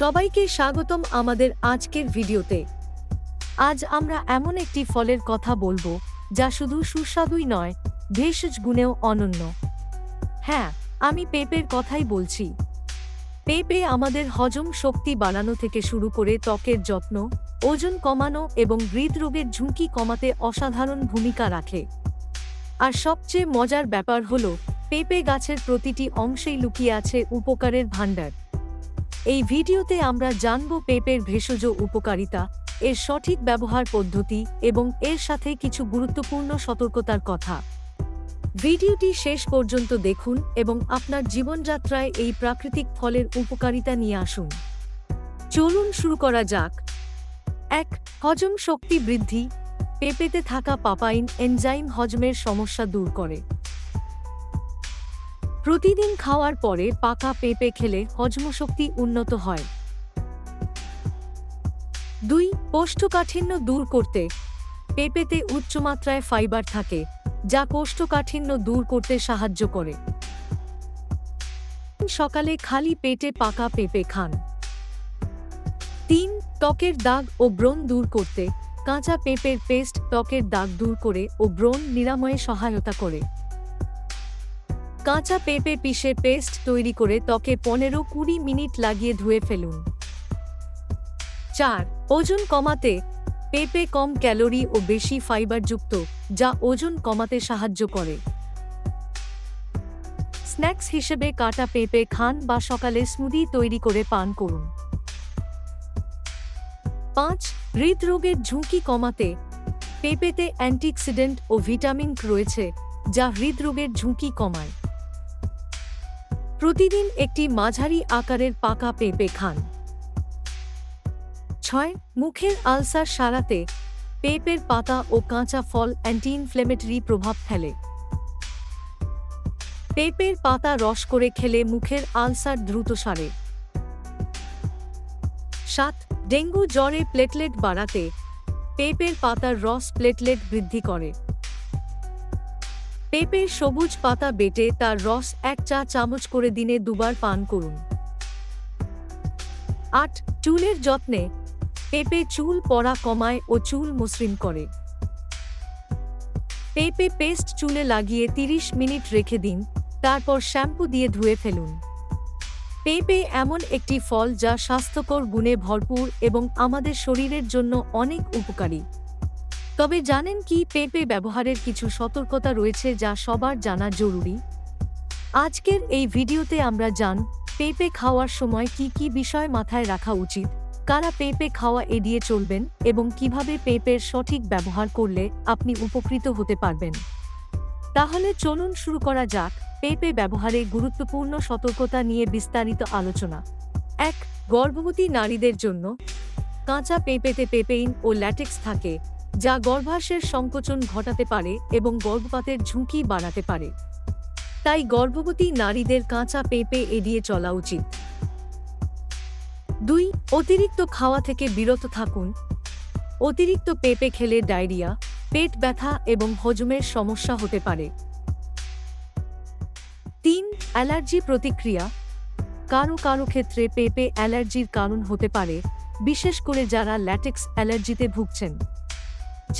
সবাইকে স্বাগতম আমাদের আজকের ভিডিওতে। আজ আমরা এমন একটি ফলের কথা বলব, যা শুধু সুস্বাদুই নয়, ভেষজ গুণেও অনন্য। হ্যাঁ আমি পেঁপের কথাই বলছি। পেঁপে আমাদের হজম শক্তি বাড়ানো থেকে শুরু করে ত্বকের যত্ন, ওজন কমানো এবং হৃদরোগের ঝুঁকি কমাতে অসাধারণ ভূমিকা রাখে। আর সবচেয়ে মজার ব্যাপার হল, পেঁপে গাছের প্রতিটি অংশেই লুকিয়ে আছে উপকারের ভাণ্ডার। এই ভিডিওতে আমরা জানব পেঁপের ভেষজ উপকারিতা, এর সঠিক ব্যবহার পদ্ধতি এবং এর সাথে কিছু গুরুত্বপূর্ণ সতর্কতার কথা। ভিডিওটি শেষ পর্যন্ত দেখুন এবং আপনার জীবনযাত্রায় এই প্রাকৃতিক ফলের উপকারিতা নিয়ে আসুন। চলুন শুরু করা যাক। এক, হজম শক্তি বৃদ্ধি। পেঁপেতে থাকা পাপাইন, এনজাইম হজমের সমস্যা দূর করে। প্রতিদিন খাওয়ার পরে পাকা পেঁপে খেলে হজমশক্তি উন্নত হয়। দুই, কোষ্ঠকাঠিন্য দূর করতে। পেঁপেতে উচ্চমাত্রায় ফাইবার থাকে, যা কোষ্ঠকাঠিন্য দূর করতে সাহায্য করে। সকালে খালি পেটে পাকা পেঁপে খান। তিন, ত্বকের দাগ ও ব্রণ দূর করতে। কাঁচা পেঁপের পেস্ট ত্বকের দাগ দূর করে ও ব্রণ নিরাময়ে সহায়তা করে। কাঁচা পেঁপে পিষে পেস্ট তৈরি করে ত্বকে পনেরো কুড়ি মিনিট লাগিয়ে ধুয়ে ফেলুন। চার, ওজন কমাতে পেঁপে কম ক্যালোরি ও বেশি ফাইবারযুক্ত, যা ওজন কমাতে সাহায্য করে। স্ন্যাক্স হিসেবে কাটা পেঁপে খান বা সকালে স্মুদি তৈরি করে পান করুন। পাঁচ, হৃদরোগের ঝুঁকি কমাতে পেঁপেতে অ্যান্টিঅক্সিডেন্ট ও ভিটামিন রয়েছে, যা হৃদরোগের ঝুঁকি কমায়। প্রতিদিন একটি মাঝারি আকারের পাকা পেঁপে খান। ছয়, মুখের আলসার সারাতে পেঁপের পাতা ও কাঁচা ফল অ্যান্টি ইনফ্লেমেটরি প্রভাব ফেলে। পেঁপের পাতা রস করে খেলে মুখের আলসার দ্রুত সারে। সাত, ডেঙ্গু জ্বরে প্লেটলেট বাড়াতে পেঁপের পাতার রস প্লেটলেট বৃদ্ধি করে। পেঁপের সবুজ পাতা বেটে তার রস এক চা চামচ করে দিনে দুবার পান করুন। আট, চুলের যত্নে পেঁপে চুল পড়া কমায় ও চুল মসৃণ করে। পেঁপে পেস্ট চুলে লাগিয়ে 30 মিনিট রেখে দিন, তারপর শ্যাম্পু দিয়ে ধুয়ে ফেলুন। পেঁপে এমন একটি ফল যা স্বাস্থ্যকর, গুণে ভরপুর এবং আমাদের শরীরের জন্য অনেক উপকারী। তবে জানেন কি পেঁপে ব্যবহারের কিছু সতর্কতা রয়েছে যা সবার জানা জরুরি? আজকের এই ভিডিওতে আমরা জান, পেঁপে খাওয়ার সময় কি কি বিষয় মাথায় রাখা উচিত, কারা পেঁপে খাওয়া এড়িয়ে চলবেন এবং কীভাবে পেঁপের সঠিক ব্যবহার করলে আপনি উপকৃত হতে পারবেন? তাহলে চলুন শুরু করা যাক, পেঁপে ব্যবহারে গুরুত্বপূর্ণ সতর্কতা নিয়ে বিস্তারিত আলোচনা। এক, গর্ভবতী নারীদের জন্য কাঁচা পেঁপেতে পেপেইন ও ল্যাটেক্স থাকে। যা গর্ভাশয়ের সংকোচন ঘটাতে পারে এবং গর্ভপাতের ঝুঁকি বাড়াতে পারে। তাই গর্ভবতী নারীদের কাঁচা পেঁপে এড়িয়ে চলা উচিত। দুই, অতিরিক্ত খাওয়া থেকে বিরত থাকুন। অতিরিক্ত পেঁপে খেলে ডায়রিয়া, পেট ব্যথা এবং হজমের সমস্যা হতে পারে। তিন, অ্যালার্জি প্রতিক্রিয়া। কারও কারও ক্ষেত্রে পেঁপে অ্যালার্জির কারণ হতে পারে, বিশেষ করে যারা ল্যাটেক্স অ্যালার্জিতে ভুগছেন।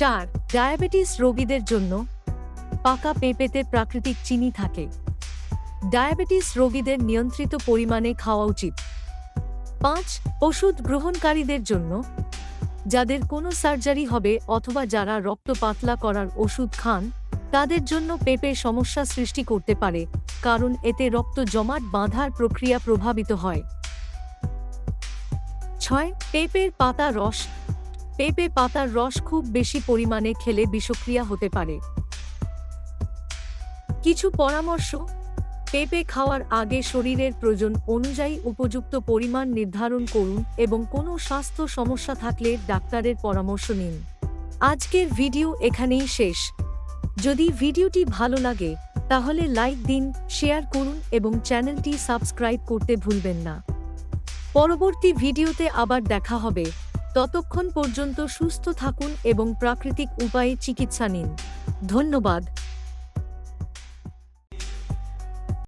চার, ডায়াবেটিস রোগীদের জন্য পাকা পেঁপেতে প্রাকৃতিক চিনি থাকে। ডায়াবেটিস রোগীদের নিয়ন্ত্রিত পরিমাণে খাওয়া উচিত। পাঁচ, ওষুধ গ্রহণকারীদের জন্য যাদের কোনো সার্জারি হবে অথবা যারা রক্ত পাতলা করার ওষুধ খান, তাদের জন্য পেঁপে সমস্যা সৃষ্টি করতে পারে, কারণ এতে রক্ত জমাট বাঁধার প্রক্রিয়া প্রভাবিত হয়। ছয়, পেঁপের পাতা রস পেঁপে পাতার রস খুব বেশি পরিমাণে খেলে বিষক্রিয়া হতে পারে। কিছু পরামর্শ, পেঁপে খাওয়ার আগে শরীরের প্রয়োজন অনুযায়ী উপযুক্ত পরিমাণ নির্ধারণ করুন এবং কোনো স্বাস্থ্য সমস্যা থাকলে ডাক্তারের পরামর্শ নিন। আজকের ভিডিও এখানেই শেষ। যদি ভিডিওটি ভালো লাগে, তাহলে লাইক দিন, শেয়ার করুন এবং চ্যানেলটি সাবস্ক্রাইব করতে ভুলবেন না। পরবর্তী ভিডিওতে আবার দেখা হবে। ততক্ষণ পর্যন্ত সুস্থ থাকুন এবং প্রাকৃতিক উপায়ে চিকিৎসা নিন। ধন্যবাদ।